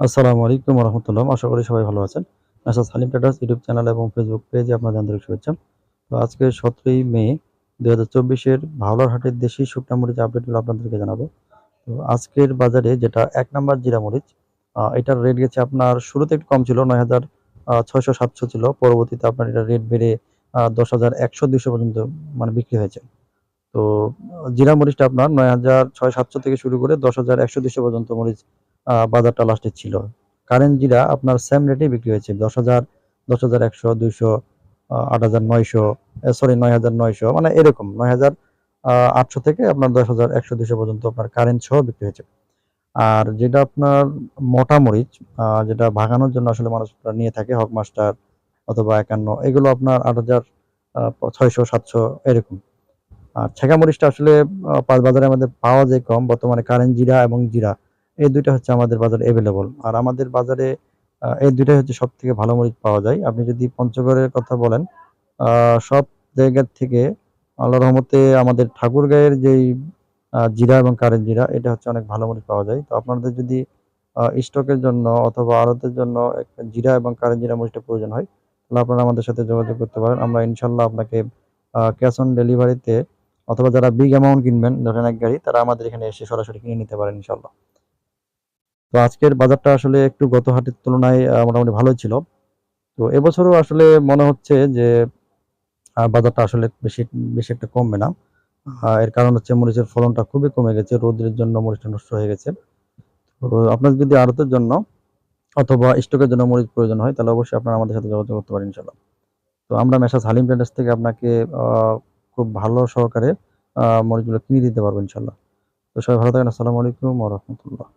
আসসালামু আলাইকুম রহমতুল্লাহ আশা করি সবাই ভালো আছেন। মেসাজ হালিম ট্রেডার্স ইউটিউব চ্যানেল এবং ফেসবুক পেজে আপনাদের আন্তরিক শুভেচ্ছা। তো আজকে সতেরোই মে দুই হাজার চব্বিশের হাটের দেশি শুকনা মরিচ আপডেটগুলো আপনাদেরকে জানাব। তো আজকের বাজারে যেটা এক নাম্বার জিরা মরিচ এটার রেট গেছে আপনার শুরুতে একটু কম ছিল, নয় হাজার ছয়শো সাতশো ছিল। পরবর্তীতে আপনার এটা রেট বেড়ে দশ হাজার একশো দুইশো পর্যন্ত মানে বিক্রি হয়েছে। তো জিরা মরিচটা আপনার নয় হাজার ছয় সাতশো থেকে শুরু করে দশ হাজার একশো দুইশো পর্যন্ত মরিচ বাজারটা লাস্টে ছিল। কারেন্ট জিরা আপনার সেম রেটে বিক্রি হয়েছে, দশ হাজার দশ হাজার একশো, দুইশো আট হাজার নয়শো সরি নয় হাজার নয়শো মানে এরকম নয় হাজার আটশো থেকে আপনার দশ হাজার একশো, দুইশো পর্যন্ত আপনার কারেন্ট সহ বিক্রি হয়েছে। আর যেটা আপনার মোটা মরিচ যেটা ভাগানোর জন্য আসলে মানুষ নিয়ে থাকে, হক মাস্টার অথবা একান্ন, এগুলো আপনার আট হাজার ছয়শো, সাতশো, এরকম। আর ছেঁকা মরিচটা আসলে পাঁচ বাজারের মধ্যে পাওয়া যায় কম, বর্তমানে কারেন্ট জিরা এবং জিরা। এই দুইটা হচ্ছে আমাদের বাজারে অ্যাভেলেবল আর আমাদের বাজারে এই দুইটাই হচ্ছে সব থেকে ভালো মরিচ পাওয়া যায়। আপনি যদি পঞ্চগড়ের কথা বলেন সব জায়গার থেকে আল্লাহ রহমতে আমাদের ঠাকুরগাঁয়ের যেই জিরা এবং কারেন্ট জিরা, এটা হচ্ছে অনেক ভালো মরিচ পাওয়া যায়। তো আপনাদের যদি স্টকের জন্য অথবা আড়তের জন্য জিরা এবং কারেন্ট জিরা মরিচটা প্রয়োজন হয়, তাহলে আপনারা আমাদের সাথে যোগাযোগ করতে পারেন। আমরা ইনশাল্লাহ আপনাকে ক্যাশ অন ডেলিভারিতে অথবা যারা বিগ অ্যামাউন্ট কিনবেন, ধরেন এক গাড়ি, তারা আমাদের এখানে এসে সরাসরি কিনে নিতে পারেন ইনশাল্লাহ তো আজকের বাজারটা আসলে একটু গত হাটের তুলনায় মোটামুটি ভালোই ছিল। তো এবছরও আসলে মনে হচ্ছে যে বাজারটা আসলে বেশি বেশি একটা কমবে না। এর কারণ হচ্ছে মরিচের ফলনটা খুবই কমে গেছে রোদের জন্য মরিচটা নষ্ট হয়ে গেছে। তো আপনার যদি আড়তের জন্য অথবা স্টকের জন্য মরিচ প্রয়োজন হয়, তাহলে অবশ্যই আপনারা আমাদের সাথে যোগাযোগ করতে পারেন ইনশাল্লাহ তো আমরা মেসাজ হালিম ট্রেডার্স থেকে আপনাকে খুব ভালো সহকারে মরিচগুলো কিনে দিতে পারব ইনশাল্লাহ তো সবাই ভালো থাকেন, আসসালামু আলাইকুম রাহমাতুল্লাহ।